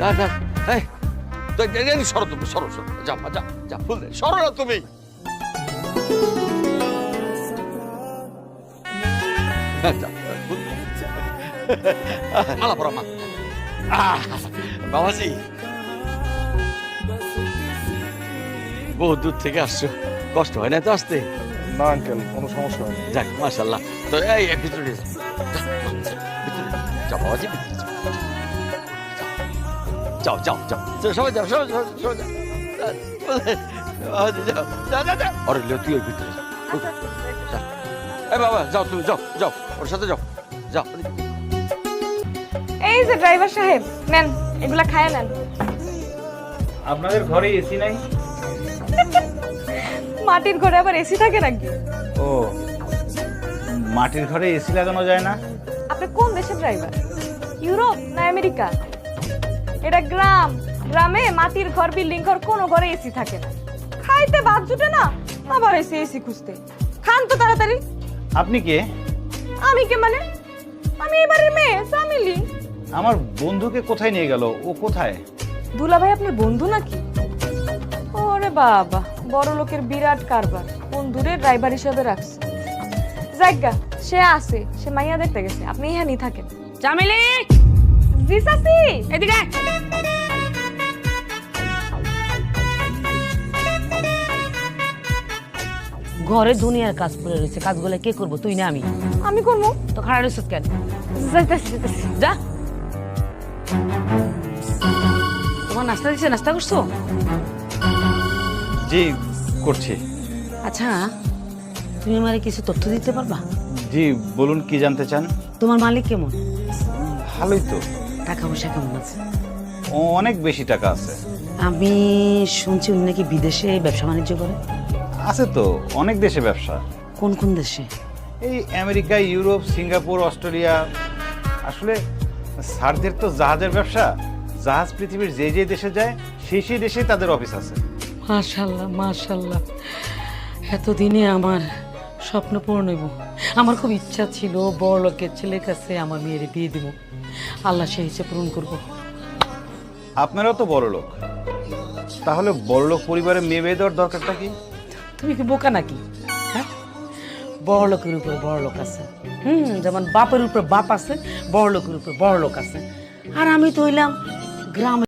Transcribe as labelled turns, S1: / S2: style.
S1: না না এই সরো তুমি সরো সরো যা যা যা ফুল দে সরো না তুমি। হ্যাঁ, মালা মা। বাবাজি। বহু দূর থেকে আসছো কষ্ট হয় না তো আসতে?
S2: না আঙ্কেল কোনো সমস্যা হয়নি।
S1: যাক মাশাল্লাহ তো এই এই ভিতরে যা, বাবাজি ভিতরে যাও যাও যাও সবাই যাও সবাই যাও সবাই যাও আরে লে তুই ওই ভিতরে এই বাবা যাও তুমি যাও যাও ওর সাথে যাও যাও
S3: এই যে ড্রাইভার সাহেব নেন এগুলা খায় নেন।
S4: আপনাদের ঘরে এসি নাই?
S3: মাটির ঘরে আবার এসি থাকে নাকি?
S4: ও মাটির ঘরে এসি লাগানো যায় না?
S3: আপনি কোন দেশের ড্রাইভার ইউরোপ না আমেরিকা? এটা গ্রাম। গ্রামে মাটির ঘর বিল্ডিং ঘর কোনো ঘরে এসি থাকে না। খাইতে ভাত জুটে না আবার এসে এসি খুঁজতে। খান তো তাড়াতাড়ি।
S4: আপনি কে?
S3: আমি কে মানে? আমি এবারের মেয়ে ফ্যামিলি
S4: আমার বন্ধুকে কোথায় নিয়ে গেল? ও কোথায়?
S3: দুলা ভাই আপনার বন্ধু নাকি? ওরে বাবা বড় লোকের বিরাট কারবার। বন্ধুরে ড্রাইভার হিসেবে রাখছে। জায়গা সে আছে সে মাইয়া দেখতে গেছে। আপনি এখানেই থাকেন।
S5: জামিলি!
S3: জি সাসি
S5: এদিকে ঘরে দুনিয়ার কাজ পড়ে রয়েছে কাজগুলো কে করব? তুই না আমি।
S3: আমি করব?
S5: তো খারাপ রয়েছিস কেন? যা। তোমার নাস্তা দিচ্ছে নাস্তা করছ?
S4: জি করছি।
S5: আচ্ছা তুমি আমারে কিছু তথ্য দিতে পারবা?
S4: জি বলুন কি জানতে চান?
S5: তোমার মালিক কেমন?
S4: ভালোই তো।
S5: টাকা পয়সা কেমন আছে?
S4: অনেক বেশি টাকা আছে।
S5: আমি শুনছি উনি নাকি বিদেশে ব্যবসা বাণিজ্য করে।
S4: আছে তো অনেক দেশে ব্যবসা।
S5: কোন কোন দেশে?
S4: এই আমেরিকা ইউরোপ সিঙ্গাপুর অস্ট্রেলিয়া। আসলে স্যারদের তো জাহাজের ব্যবসা। জাহাজ পৃথিবীর যে যে দেশে যায় সেই সেই দেশেই তাদের অফিস আছে।
S5: মাশাল্লাহ মাশাল্লাহ। এতদিনে আমার স্বপ্ন পূরণ হইব। আমার খুব ইচ্ছা ছিল বড় লোকের ছেলের কাছে আমার মেয়ের বিয়ে দিব। আল্লাহ সেই ইচ্ছে পূরণ করব।
S4: আপনারাও তো বড় লোক তাহলে বড় লোক পরিবারে মেয়ে বিয়ে দেওয়ার দরকারটা কি?
S5: তুমি কি বোকা নাকি? হ্যাঁ? বড় লোকের উপরে বড় লোক আছে। হুম যেমন বাপের উপর বাপ আছে বড় লোকের উপর বড় লোক আছে। আর আমি তো হইলাম গ্রামে